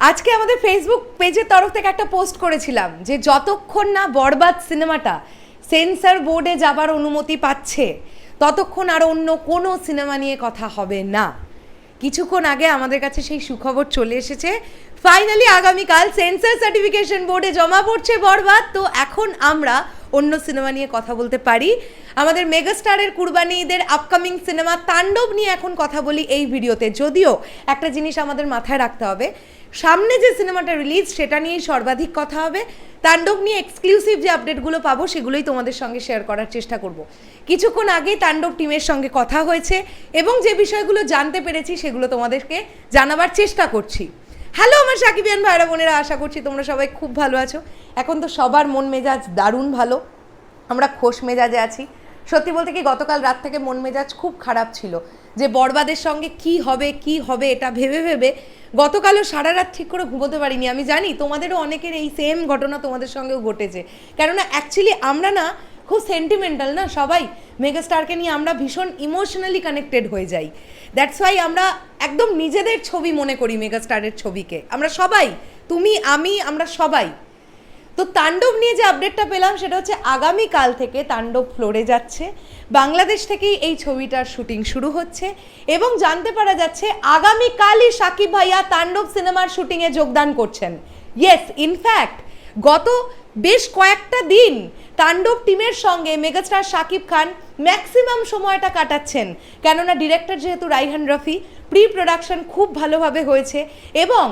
আজকে আমাদের ফেসবুক পেজের তরফ থেকে একটা পোস্ট করেছিলাম যে যতক্ষণ না বরবাদ সিনেমাটা সেন্সর বোর্ডে যাবার অনুমতি পাচ্ছে, ততক্ষণ আর অন্য কোনো সিনেমা নিয়ে কথা হবে না। কিছুক্ষণ আগে আমাদের কাছে সেই সুখবর চলে এসেছে। ফাইনালি আগামীকাল সেন্সর সার্টিফিকেশন বোর্ডে জমা পড়ছে বরবাদ। তো এখন আমরা অন্য সিনেমা নিয়ে কথা বলতে পারি। আমাদের মেগাস্টারের কুরবানি ঈদের আপকামিং সিনেমা তাণ্ডব নিয়ে এখন কথা বলি এই ভিডিওতে। যদিও একটা জিনিস আমাদের মাথায় রাখতে হবে, সামনে যে সিনেমাটা রিলিজ সেটা নিয়েই সর্বাধিক কথা হবে। তাণ্ডব নিয়ে এক্সক্লুসিভ যে আপডেটগুলো পাবো সেগুলোই তোমাদের সঙ্গে শেয়ার করার চেষ্টা করব। কিছুক্ষণ আগেই তাণ্ডব টিমের সঙ্গে কথা হয়েছে এবং যে বিষয়গুলো জানতে পেরেছি সেগুলো তোমাদেরকে জানাবার চেষ্টা করছি। হ্যালো আমার সাকিবিয়ান ভাইরা, বোনেরা, আশা করছি তোমরা সবাই খুব ভালো আছো। এখন তো সবার মন মেজাজ দারুণ ভালো। আমরা খোশ মেজাজে আছি। সত্যি বলতে কি, গতকাল রাত থেকে মন মেজাজ খুব খারাপ ছিল। যে বরবাদের সঙ্গে কি হবে কি হবে, এটা ভেবে ভেবে গতকালও সারা রাত ঠিক করে ঘুমোতে পারিনি। আমি জানি তোমাদেরও অনেকের এই সেম ঘটনা তোমাদের সঙ্গেও ঘটেছে। কেননা অ্যাকচুয়ালি আমরা না খুব সেন্টিমেন্টাল না? সবাই মেগাস্টারকে নিয়ে আমরা ভীষণ ইমোশনালি কানেক্টেড হয়ে যাই। দ্যাটস ওয়াই আমরা একদম নিজেদের ছবি মনে করি মেগাস্টারের ছবিকে। আমরা সবাই, তুমি, আমি, আমরা সবাই। তো তাণ্ডব নিয়ে যে আপডেটটা পেলাম সেটা হচ্ছে আগামীকাল থেকে তাণ্ডব ফ্লোরে যাচ্ছে। বাংলাদেশ থেকেই এই ছবিটার শুটিং শুরু হচ্ছে এবং জানতে পারা যাচ্ছে আগামীকালই সাকিব ভাইয়া তাণ্ডব সিনেমার শুটিংয়ে যোগদান করছেন। ইয়েস ইনফ্যাক্ট গত বেশ কয়েকটা দিন তাণ্ডব টিমের সঙ্গে মেগাস্টার শাকিব খান ম্যাক্সিমাম সময়টা কাটাচ্ছেন। কেননা ডিরেক্টর যেহেতু রাইহান রফি প্রি প্রোডাকশন খুব ভালোভাবে হয়েছে এবং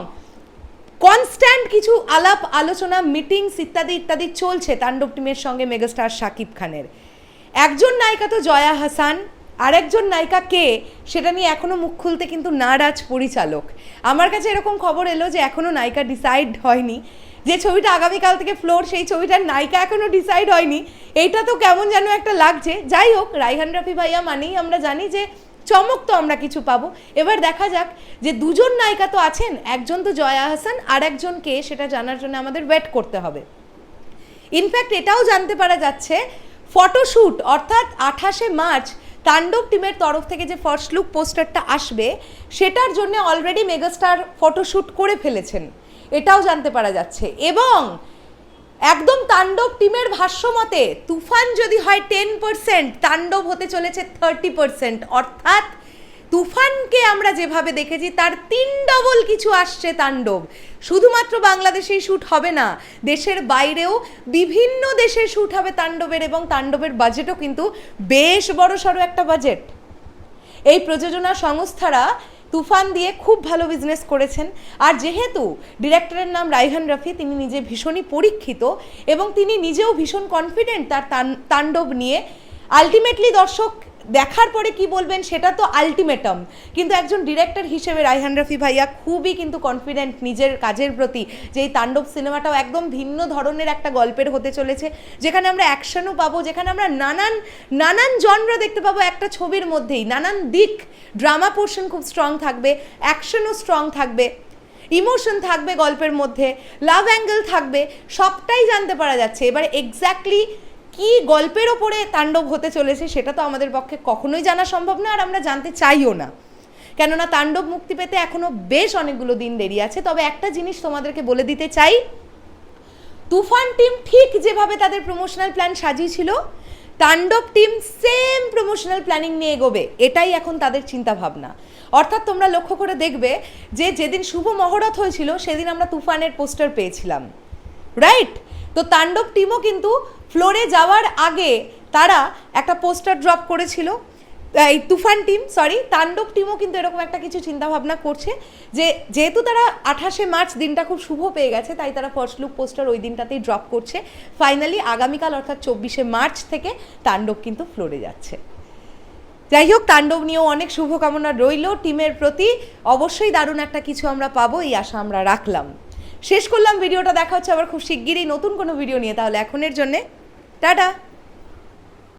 কনস্ট্যান্ট কিছু আলাপ আলোচনা মিটিংস ইত্যাদি ইত্যাদি চলছে তাণ্ডব টিমের সঙ্গে মেগাস্টার শাকিব খানের। একজন নায়িকা তো জয়া হাসান আরেকজন নায়িকা কে সেটা নিয়ে এখনও মুখ খুলতে কিন্তু নারাজ পরিচালক। আমার কাছে এরকম খবর এলো যে এখনও নায়িকা ডিসাইড হয়নি। যে ছবিটা আগামীকাল থেকে ফ্লোর সেই ছবিটার নায়িকা এখনও ডিসাইড হয়নি। এইটা তো কেমন যেন একটা লাগছে। যাই হোক রাইহান রাফি ভাইয়া মানেই আমরা জানি যে চমক তো আমরা কিছু পাবো। এবার দেখা যাক যে দুজন নায়িকা তো আছেন, একজন তো জয়া হাসান আর একজন কে সেটা জানার জন্য আমাদের ওয়েট করতে হবে। ইনফ্যাক্ট এটাও জানতে পারা যাচ্ছে ফটোশ্যুট অর্থাৎ আঠাশে মার্চ তাণ্ডব টিমের তরফ থেকে যে ফার্স্ট লুক পোস্টারটা আসবে, সেটার জন্য অলরেডি মেগাস্টার ফটোশ্যুট করে ফেলেছেন। এটাও জানতে পারা যাচ্ছে। এবং একদম তাণ্ডব টিমের ভাষ্যমতে তুফান যদি হয় টেন পার্সেন্ট তাণ্ডব হতে চলেছে থার্টি পার্সেন্ট অর্থাৎ তুফানকে আমরা যেভাবে দেখেছি, তার তিন ডবল কিছু আসছে তাণ্ডব। শুধুমাত্র বাংলাদেশেই শ্যুট হবে না, দেশের বাইরেও বিভিন্ন দেশে শ্যুট হবে তাণ্ডবের এবং তাণ্ডবের বাজেটও কিন্তু বেশ বড় সড়ো একটা বাজেট এই প্রযোজনা সংস্থারা তুফান দিয়ে খুব ভালো বিজনেস করেছেন। আর যেহেতু ডিরেক্টরের নাম রাইহান রফি, তিনি নিজে ভীষণই পরীক্ষিত এবং তিনি নিজেও ভীষণ কনফিডেন্ট তার তাণ্ডব নিয়ে। আলটিমেটলি দর্শক দেখার পরে কি বলবেন, সেটা তো আলটিমেটাম কিন্তু একজন ডিরেক্টর হিসেবে রাইহান রফি ভাইয়া খুবই কিন্তু কনফিডেন্ট নিজের কাজের প্রতি, যে এই তাণ্ডব সিনেমাটাও একদম ভিন্ন ধরনের একটা গল্পের হতে চলেছে, যেখানে আমরা অ্যাকশনও পাবো, যেখানে আমরা নানান নানান জনরা দেখতে পাবো একটা ছবির মধ্যেই, নানান দিক। ড্রামা পোর্শন খুব স্ট্রং থাকবে অ্যাকশনও স্ট্রং থাকবে ইমোশন থাকবে গল্পের মধ্যে লাভ অ্যাঙ্গেল থাকবে, সবটাই জানতে পারা যাচ্ছে। এবার এক্স্যাক্টলি কি গল্পের ওপরে তাণ্ডব হতে চলেছে সেটা তো আমাদের পক্ষে কখনোই জানা সম্ভব না আর আমরা জানতে চাইও না। কেননা তাণ্ডব মুক্তি পেতে এখনও বেশ অনেকগুলো দিন দেরি আছে, তবে একটা জিনিস তোমাদেরকে বলে দিতে চাই। তুফান টিম ঠিক যেভাবে তাদের প্রমোশনাল প্ল্যান সাজিয়েছিল, তাণ্ডব টিম সেম প্রমোশনাল প্ল্যানিং নিয়ে এগোবে, এটাই এখন তাদের চিন্তা ভাবনা অর্থাৎ তোমরা লক্ষ্য করে দেখবে যে যেদিন শুভ মহরত হয়েছিল, সেদিন আমরা তুফানের পোস্টার পেয়েছিলাম। রাইট তো তাণ্ডব টিমও কিন্তু ফ্লোরে যাওয়ার আগে তারা একটা পোস্টার ড্রপ করেছিল। এই তুফান টিম সরি তাণ্ডব টিমও কিন্তু এরকম একটা কিছু চিন্তা ভাবনা করছে যে যেহেতু তারা আঠাশে মার্চ দিনটা খুব শুভ পেয়ে গেছে, তাই তারা ফার্স্ট লুক পোস্টার ওই দিনটাতেই ড্রপ করছে। ফাইনালি আগামীকাল অর্থাৎ চব্বিশে মার্চ থেকে তাণ্ডব কিন্তু ফ্লোরে যাচ্ছে। যাই হোক, তাণ্ডব নিয়েও অনেক শুভকামনা রইল টিমের প্রতি। অবশ্যই দারুণ একটা কিছু আমরা পাবো, এই আশা আমরা রাখলাম। শেষ করলাম, ভিডিওটা দেখা হচ্ছে আবার খুব শিগগিরই নতুন কোনো ভিডিও নিয়ে, তাহলে এখনের জন্যে, টাটা!